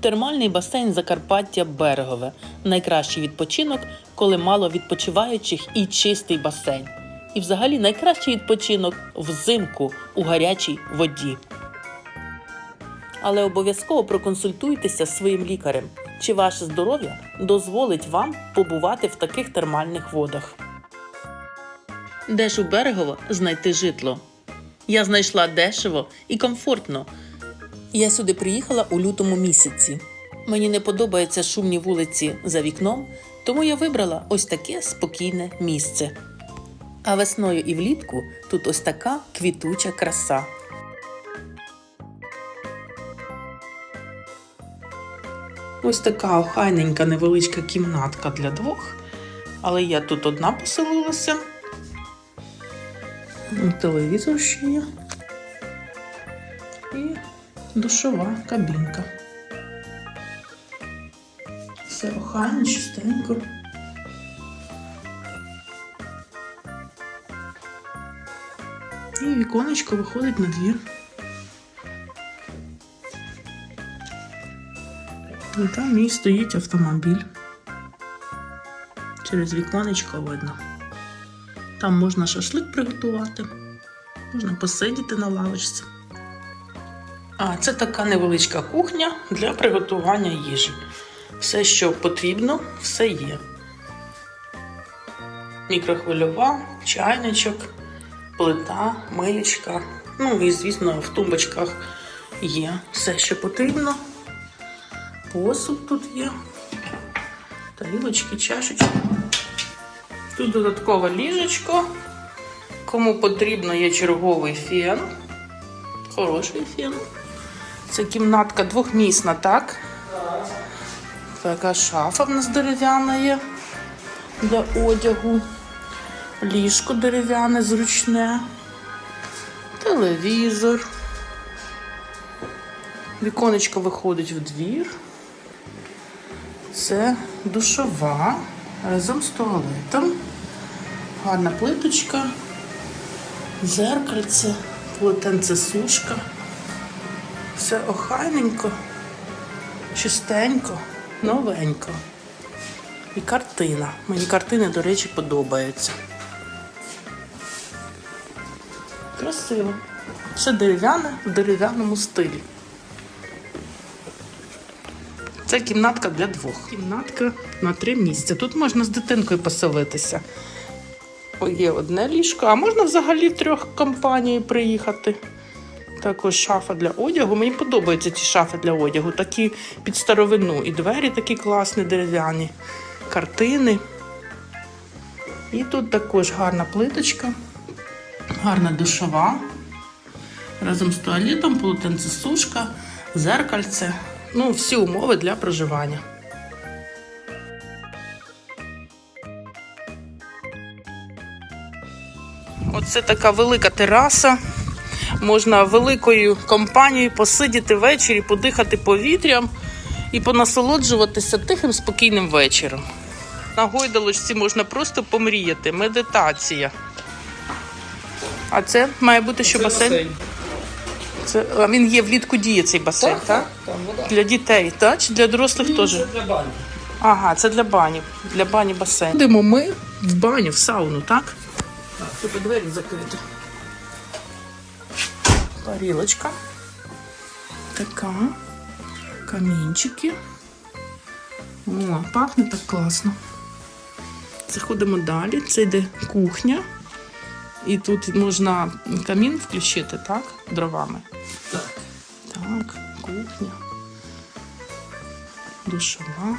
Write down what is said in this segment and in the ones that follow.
Термальний басейн Закарпаття Берегове. Найкращий відпочинок, коли мало відпочиваючих і чистий басейн. І взагалі найкращий відпочинок взимку у гарячій воді. Але обов'язково проконсультуйтеся з своїм лікарем, чи ваше здоров'я дозволить вам побувати в таких термальних водах. Де ж у Берегово знайти житло? Я знайшла дешево і комфортно. Я сюди приїхала у лютому місяці. Мені не подобаються шумні вулиці за вікном, тому я вибрала ось таке спокійне місце. А весною і влітку тут ось така квітуча краса. Ось така охайненька невеличка кімнатка для двох. Але я тут одна поселилася. Телевізор ще є. Душова кабінка. Все охайно, чистенько. І віконечко виходить на двір. І там мій стоїть автомобіль. Через віконечко видно. Там можна шашлик приготувати, можна посидіти на лавочці. А це така невеличка кухня для приготування їжі. Все, що потрібно, все є. Мікрохвильова, чайничок, плита, милічка. Ну і, звісно, в тумбочках є все, що потрібно. Посуд тут є. Тарілочки, чашечки. Тут додаткове ліжечко. Кому потрібно, є черговий фен. Хороший фен. Це кімнатка двохмісна, так? Така шафа в нас дерев'яна є для одягу. Ліжко дерев'яне, зручне. Телевізор. Віконечко виходить в двір. Це душова разом з туалетом. Гарна плиточка, зеркальце, полотенце сушка. Все охайненько, чистенько, новенько. І картина. Мені картини, до речі, подобаються. Красиво. Все дерев'яне в дерев'яному стилі. Це кімнатка для двох. Кімнатка на три місця. Тут можна з дитинкою поселитися. О, Є одне ліжко, а можна взагалі трьох компаній приїхати. Також шафа для одягу. Мені подобаються ці шафи для одягу, такі під старовину. І двері такі класні, дерев'яні, картини. І тут також гарна плиточка, гарна душова. Разом з туалетом, полотенцесушка, зеркальце. Ну, всі умови для проживання. Оце така велика тераса. Можна великою компанією посидіти ввечері, подихати повітрям і понасолоджуватися тихим спокійним вечором. На гойдалочці можна просто помріяти. Медитація. А це має бути що басейн? Це, а він є влітку діє цей басейн, так? Так, там вода. Для дітей, так? Чи для дорослих теж? Це для бані. Ага, це для бані. Для бані басейн. Ходимо ми в баню, в сауну, так? Так, тут двері закриті. Парілочка. Така. Камінчики. О, пахне так класно. Заходимо далі. Це йде кухня. І тут можна камін включити, так? Дровами. Так. Так, кухня. Душова.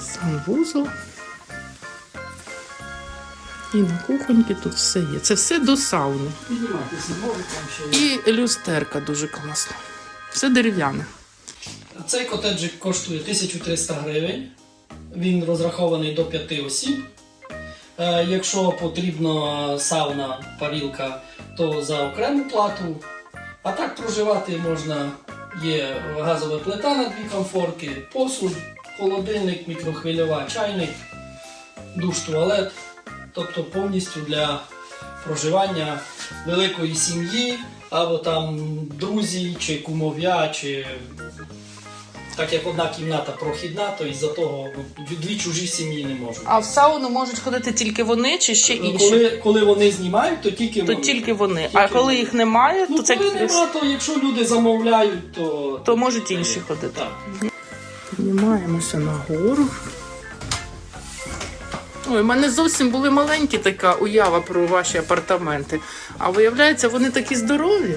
Санвузол. І на кухоньки тут все є. Це все до сауни. І люстерка дуже класна. Все дерев'яне. Цей котеджик коштує 1300 гривень. Він розрахований до 5 осіб. Е, Якщо потрібна сауна, парілка, то за окрему плату. А так проживати можна. Є газова плита на дві комфорки, посуд, холодильник, мікрохвильова, чайник, душ, туалет. Тобто повністю для проживання великої сім'ї або там друзі, чи кумов'я, чи так як одна кімната прохідна, то із-за того дві чужі сім'ї не можуть. А в сауну можуть ходити тільки вони чи ще інші? Коли, коли вони знімають, то тільки То вони. тільки вони. Тільки а коли вони. їх немає, Ну, то це коли нема, то якщо люди замовляють, то, то можуть інші ходити. Так. Піднімаємося нагору. Ой, у мене зовсім були маленькі така уява про ваші апартаменти. А виявляється, вони такі здорові.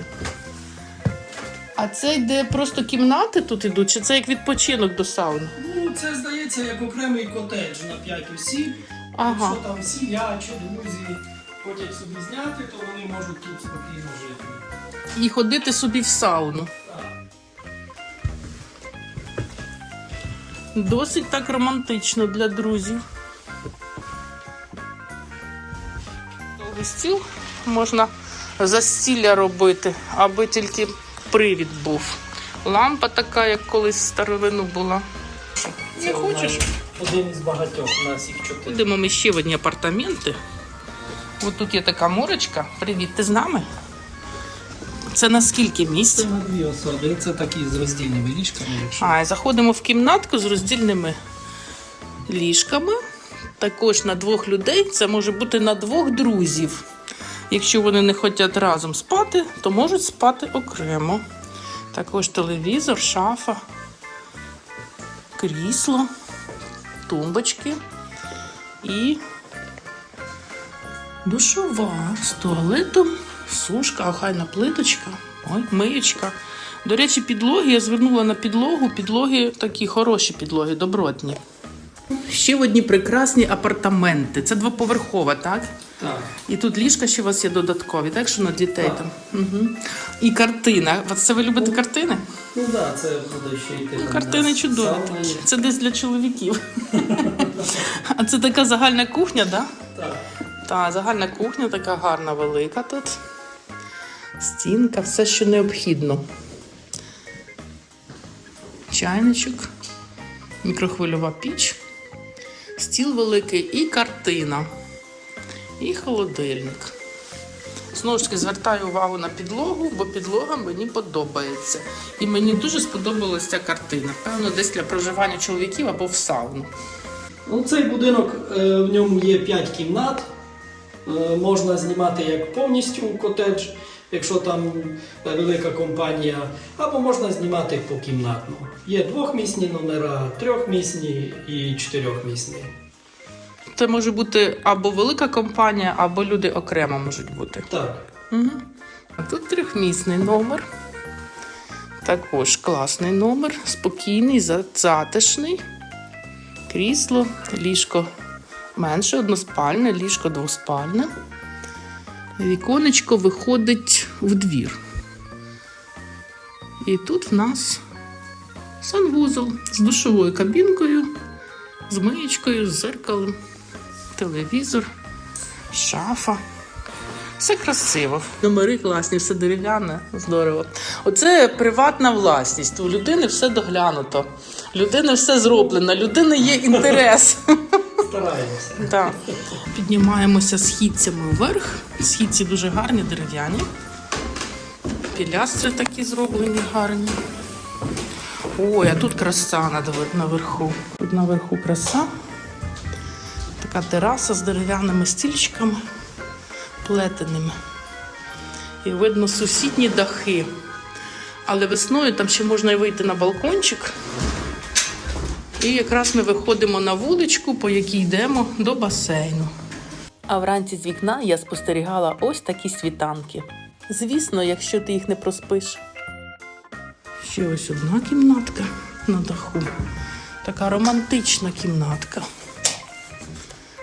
А це йде просто кімнати тут ідуть, чи це як відпочинок до сауни? Ну, це здається як окремий котедж на 5 осіб. Ага. Якщо там сім'я чи друзі хочуть собі зняти, то вони можуть тут спокійно жити. І ходити собі в сауну. Так. Досить так романтично для друзів. Довгий стіл можна застілля робити, аби тільки привід був. Лампа така, як колись старовину була. Не хочеш? Один із багатьох, у нас їх чотири. Йдемо ми ще в одні апартаменти. Ось тут є така мурочка. Привіт, ти з нами? Це на скільки місць? Це на дві особи. Це такі з роздільними ліжками. Якщо А, заходимо в кімнатку з роздільними ліжками. Також на двох людей. Це може бути на двох друзів. Якщо вони не хочуть разом спати, то можуть спати окремо. Також телевізор, шафа, крісло, тумбочки і душова з туалетом, сушка, охайна плиточка, ой, миючка. До речі, підлоги я звернула на підлогу. Підлоги такі хороші підлоги, добротні. Ще одні прекрасні апартаменти. Це двоповерхова, так? так. І тут ліжка ще у вас є додаткові, так що на дітей Так. там. Угу. І картина. Це ви любите картини? Ну так, да, це буде ще йти. Ну, картини чудові. є. Це десь для чоловіків. А це така загальна кухня, так? Да? Так. Та, загальна кухня така гарна, велика тут. Стінка, все, що необхідно. Чайничок, мікрохвильова піч, стіл великий і картина. І холодильник. Знову ж таки, звертаю увагу на підлогу, бо підлога мені подобається. І мені дуже сподобалася ця картина. Певно, десь для проживання чоловіків або в сауну. Ну, цей будинок, е, в ньому є 5 кімнат. Е, Можна знімати як повністю котедж, якщо там е, велика компанія, або можна знімати покімнатно. Є двохмісні номера, трьохмісні і чотирьохмісні. Це може бути або велика компанія, або люди окремо можуть бути. Так. Угу. А тут трьохмісний номер. Також класний номер, спокійний, затишний. Крісло, ліжко менше, односпальне, ліжко двоспальне. Віконечко виходить в двір. І тут в нас санвузол з душовою кабінкою, з миєчкою, з зеркалом, телевізор, шафа. Все красиво. Номери класні, все дерев'яне, здорово. Оце приватна власність. У людини все доглянуто. Людини все зроблено, людини є інтерес. Стараємося. Так. Піднімаємося східцями вверх. Східці дуже гарні, дерев'яні. Пілястри такі зроблені гарні. Ой, а тут краса наверху. Тут наверху краса. Така тераса з дерев'яними стільчиками плетеними. І видно сусідні дахи. Але весною там ще можна і вийти на балкончик. І якраз ми виходимо на вуличку, по якій йдемо до басейну. А вранці з вікна я спостерігала ось такі світанки. Звісно, якщо ти їх не проспиш. Ще ось одна кімнатка на даху. Така романтична кімнатка.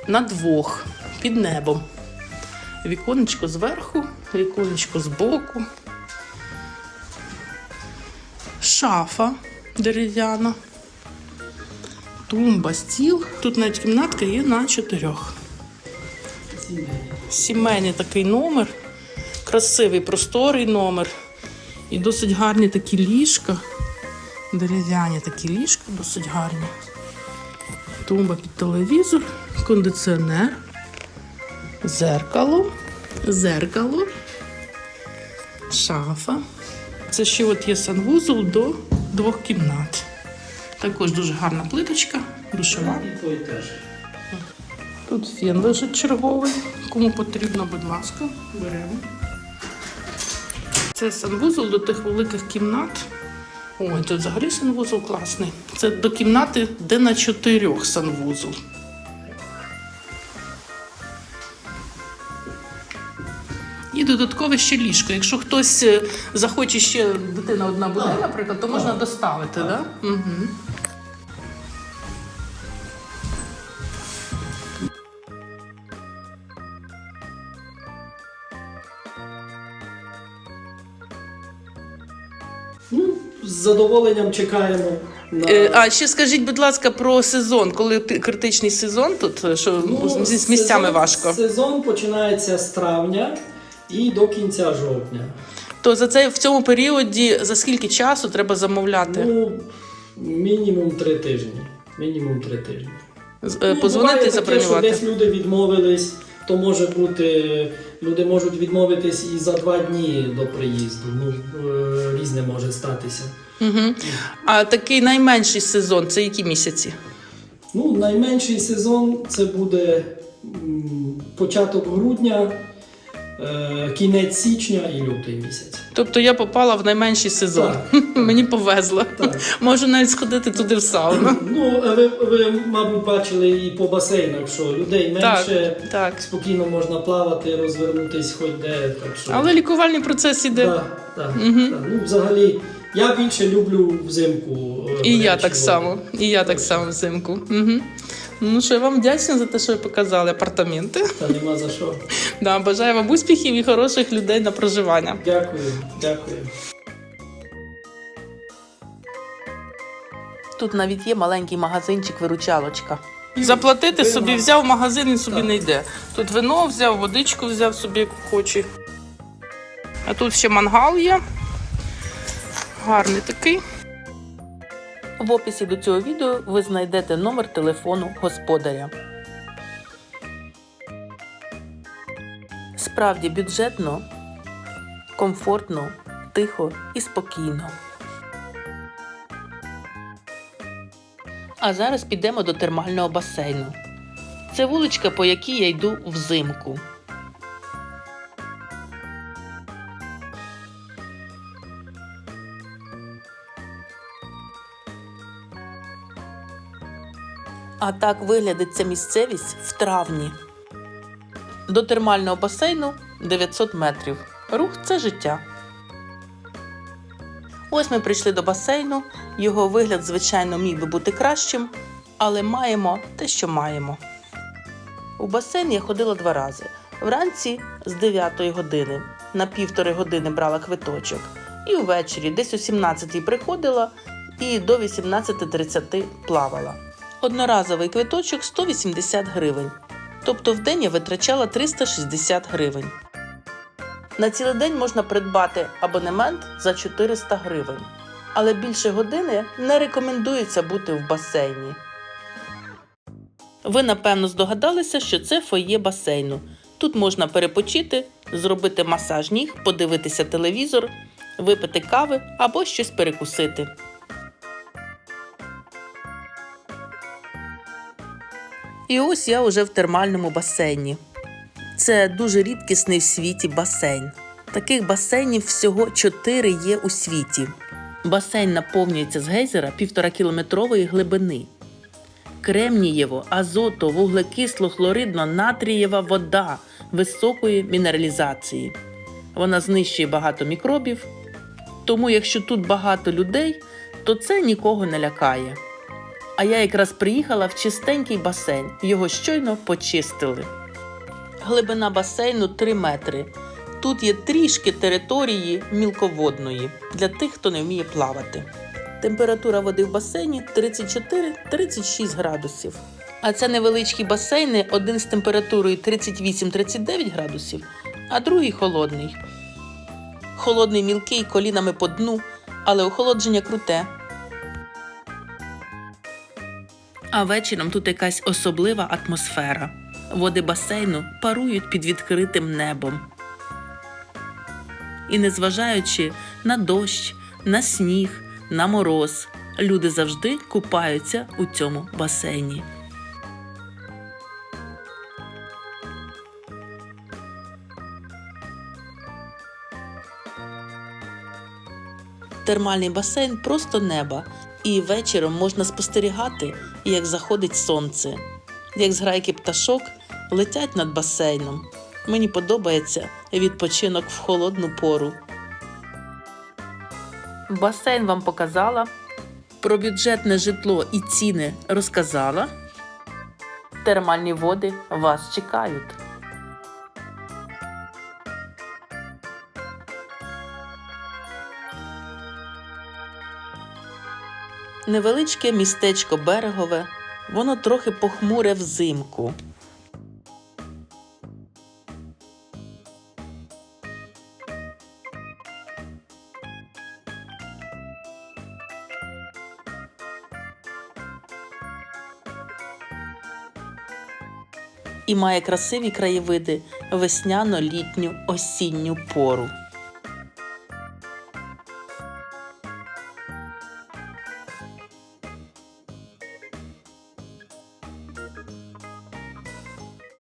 На двох, під небом. Віконечко зверху, віконечко збоку. Шафа дерев'яна. Тумба, стіл. Тут навіть кімнатка є на чотирьох. Сімейний такий номер. Красивий, просторий номер. І досить гарні такі ліжка. Дерев'яні такі ліжка, досить гарні. Тумба під телевізор, кондиціонер, зеркало, зеркало. шафа. Це ще от є санвузол до двох кімнат. Також дуже гарна плиточка, душова. Тут фен лежить черговий. Кому потрібно, будь ласка, беремо. Це санвузол до тих великих кімнат. Ой, тут взагалі санвузол класний. Це до кімнати, де на чотирьох санвузол. Додаткове ще ліжко. Якщо хтось е, захоче ще дитина одна буде, наприклад, то можна доставити. Да? Угу. Ну, з задоволенням чекаємо на Е, А ще скажіть, будь ласка, про сезон, коли критичний сезон тут, е, що Ну, з, з місцями сезон- важко. Сезон починається з травня і до кінця жовтня. То за це в цьому періоді за скільки часу треба замовляти? Ну, мінімум три тижні. Мінімум три тижні. Е, Ну, Позвонити забронювати. що десь люди відмовились, то може бути, люди можуть відмовитись і за два дні до приїзду. Ну, е, різне може статися. Угу. А такий найменший сезон це які місяці? Ну, найменший сезон це буде початок грудня, кінець січня і лютий місяць. Тобто я попала в найменший сезон. Мені повезло. Так. Можу навіть сходити туди в сауну. Ну, ви, ви, мабуть, бачили і по басейнах, що людей менше, Так. спокійно можна плавати, розвернутись хоч де. Так що... Але лікувальний процес іде. Так, так, Мгм. так. Ну, взагалі, я більше люблю взимку. е, І я так само. І я так само взимку. Угу. Ну що, я вам вдячна за те, що ви показали апартаменти. Та нема за що. Да, бажаю вам успіхів і хороших людей на проживання. Дякую, дякую. Тут навіть є маленький магазинчик виручалочка. Заплатити собі взяв магазин і собі Так. не йде. Тут вино взяв, водичку взяв собі, як хоче. А тут ще мангал є. Гарний такий. В описі до цього відео ви знайдете номер телефону господаря. Справді бюджетно, комфортно, тихо і спокійно. А зараз підемо до термального басейну. Це вуличка, по якій я йду взимку. А так виглядить ця місцевість в травні. До термального басейну 900 метрів. Рух це життя. Ось ми прийшли до басейну. Його вигляд, звичайно, міг би бути кращим, але маємо те, що маємо. У басейн я ходила два рази. Вранці з 9 години на півтори години брала квиточок, і ввечері десь о 17 приходила і до 18.30 плавала. Одноразовий квиточок 180 гривень. Тобто в день я витрачала 360 гривень. На цілий день можна придбати абонемент за 400 гривень, але більше години не рекомендується бути в басейні. Ви напевно здогадалися, що це фоє басейну. Тут можна перепочити, зробити масаж ніг, подивитися телевізор, випити кави або щось перекусити. І ось я уже в термальному басейні. Це дуже рідкісний в світі басейн. Таких басейнів всього чотири є у світі. Басейн наповнюється з гейзера півтора кілометрової глибини. Кремнієво, азото, вуглекисло, хлоридно, натрієва вода високої мінералізації. Вона знищує багато мікробів. Тому, якщо тут багато людей, то це нікого не лякає. А я якраз приїхала в чистенький басейн, його щойно почистили. Глибина басейну 3 метри. Тут є трішки території мілководної для тих, хто не вміє плавати. Температура води в басейні 34-36 градусів. А це невеличкі басейни, один з температурою 38-39 градусів, а другий холодний. Холодний мілкий колінами по дну, але охолодження круте. А вечором тут якась особлива атмосфера. Води басейну парують під відкритим небом. І незважаючи на дощ, на сніг, на мороз, люди завжди купаються у цьому басейні. Термальний басейн просто неба, і вечором можна спостерігати, як заходить сонце, як зграйки пташок летять над басейном. Мені подобається відпочинок в холодну пору. Басейн вам показала. Про бюджетне житло і ціни розказала. Термальні води вас чекають. Невеличке містечко берегове, воно трохи похмуре взимку. І має красиві краєвиди весняно-літню осінню пору.